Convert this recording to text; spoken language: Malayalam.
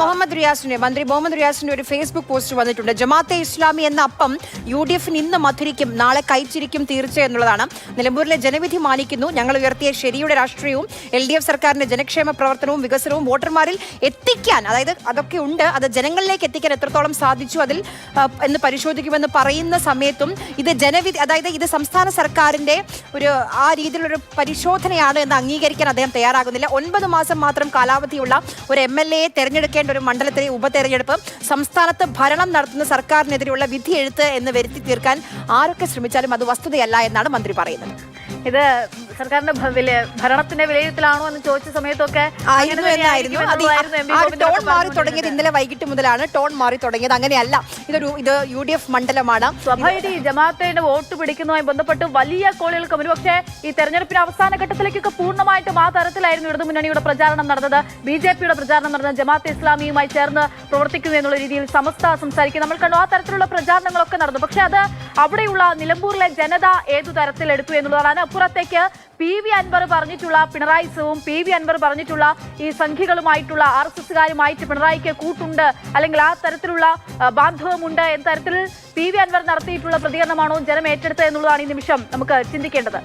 മുഹമ്മദ് റിയാസിന്റെ മന്ത്രി മുഹമ്മദ് റിയാസിന്റെ ഒരു ഫേസ്ബുക്ക് പോസ്റ്റ് വന്നിട്ടുണ്ട്. ജമാഅത്തെ ഇസ്ലാമി എന്ന അപ്പം യു ഡി എഫിന് ഇന്ന് മധുരിക്കും നാളെ കൈച്ചിരിക്കും തീർച്ച എന്നുള്ളതാണ്. നിലമ്പൂരിലെ ജനവിധി മാനിക്കുന്നു. ഞങ്ങൾ ഉയർത്തിയ ശരിയുടെ രാഷ്ട്രീയവും എൽ ഡി എഫ് സർക്കാരിന്റെ ജനക്ഷേമ പ്രവർത്തനവും വികസനവും വോട്ടർമാരിൽ എത്തിക്കാൻ അതായത് അതൊക്കെ ഉണ്ട് അത് ജനങ്ങളിലേക്ക് എത്തിക്കാൻ എത്രത്തോളം സാധിച്ചു അതിൽ എന്ന് പരിശോധിക്കുമെന്ന് പറയുന്ന സമയത്തും ഇത് ജനവിധി അതായത് ഇത് സംസ്ഥാന സർക്കാരിന്റെ ഒരു ആ രീതിയിലൊരു പരിശോധനയാണ് എന്ന് അംഗീകരിക്കാൻ അദ്ദേഹം തയ്യാറാകുന്നില്ല. ഒൻപത് മാസം മാത്രം കാലാവധിയുള്ള ഒരു എം എൽ എയെ തെരഞ്ഞെടുക്കേണ്ട ഒരു മണ്ഡലത്തിലെ ഉപതെരഞ്ഞെടുപ്പ് സംസ്ഥാനത്ത് ഭരണം നടത്തുന്ന സർക്കാരിനെതിരെയുള്ള വിധി എഴുത്ത് എന്ന് വരുത്തി തീർക്കാൻ ആരൊക്കെ ശ്രമിച്ചാലും അത് വസ്തുതയല്ല എന്നാണ് മന്ത്രി പറയുന്നത്. ഇത് സർക്കാരിന്റെ ഭരണത്തിന്റെ വിലയിരുത്തലാണോ എന്ന് ചോദിച്ച സമയത്തൊക്കെ ടോൺ മാറി തുടങ്ങിയത് ഇന്നലെ വൈകിട്ട് മുതലാണ്. ടോൺ മാറി തുടങ്ങിയത്. അങ്ങനെയല്ല. ഇതൊരു ഇത് യു ഡി എഫ് മണ്ഡലമാണ്. സ്വാഭാവിക ജമാഅത്തിന്റെ വോട്ട് പിടിക്കുന്നതുമായി ബന്ധപ്പെട്ട് വലിയ കോളുകൾക്ക് ഒരുപക്ഷെ ഈ തെരഞ്ഞെടുപ്പിന്റെ അവസാന ഘട്ടത്തിലേക്കൊക്കെ പൂർണമായിട്ടും ആ തരത്തിലായിരുന്നു ഇടതു ഇടതുമുന്നണിയുടെ പ്രചാരണം നടന്നത്. ബി ജെ പിയുടെ പ്രചാരണം നടന്നത് ജമാഅത്തെ ഇസ്ലാമിയുമായി ചേർന്ന് പ്രവർത്തിക്കുന്നു എന്നുള്ള രീതിയിൽ സമസ്ത സംസാരിക്കും. നമ്മൾ കണ്ടു ആ തരത്തിലുള്ള പ്രചാരണങ്ങളൊക്കെ നടന്നു. പക്ഷെ അത് അവിടെയുള്ള നിലമ്പൂരിലെ ജനത ഏതു തരത്തിലെടുത്തു എന്നുള്ളതാണ്. അപ്പുറത്തേക്ക് പി വി അൻവർ പറഞ്ഞിട്ടുള്ള പിണറായിസവും പി വി അൻവർ പറഞ്ഞിട്ടുള്ള ഈ സംഖ്യകളുമായിട്ടുള്ള ആർ എസ് എസുകാരുമായിട്ട് പിണറായിക്ക് കൂട്ടുണ്ട്. അല്ലെങ്കിൽ ആ തരത്തിലുള്ള ബാന്ധവമുണ്ട് എന്ന തരത്തിൽ പി വി അൻവർ നടത്തിയിട്ടുള്ള പ്രതികരണമാണോ ജനം ഏറ്റെടുത്തത് എന്നുള്ളതാണ് ഈ നിമിഷം നമുക്ക് ചിന്തിക്കേണ്ടത്.